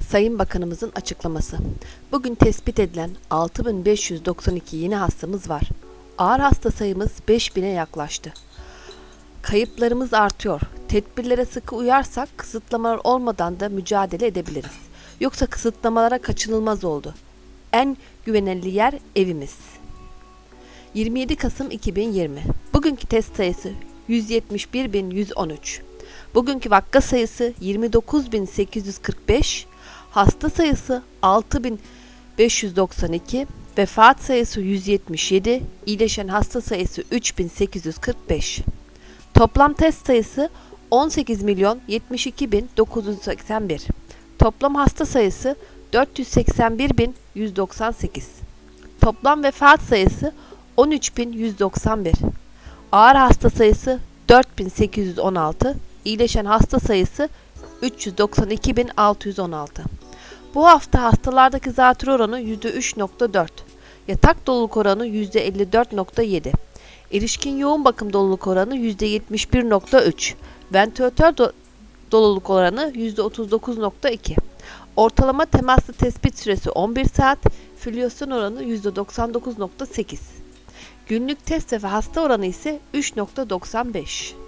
Sayın Bakanımızın açıklaması. Bugün tespit edilen 6592 yeni hastamız var. Ağır hasta sayımız 5000'e yaklaştı. Kayıplarımız artıyor. Tedbirlere sıkı uyarsak kısıtlamalar olmadan da mücadele edebiliriz. Yoksa kısıtlamalara kaçınılmaz oldu. En güvenilir yer evimiz. 27 Kasım 2020. Bugünkü test sayısı 171.113. Bugünkü vaka sayısı 29.845, hasta sayısı 6.592, vefat sayısı 177, iyileşen hasta sayısı 3.845. Toplam test sayısı 18 milyon 72 bin 981. Toplam hasta sayısı 481 bin 198. Toplam vefat sayısı 13.191. Ağır hasta sayısı 4816. İyileşen hasta sayısı 392.616. Bu hafta hastalardaki zatürre oranı %3.4. Yatak doluluk oranı %54.7. Erişkin yoğun bakım doluluk oranı %71.3. Ventilatör do- doluluk oranı %39.2. Ortalama temaslı tespit süresi 11 saat, filyasyon oranı %99.8. Günlük test ve hasta oranı ise 3.95.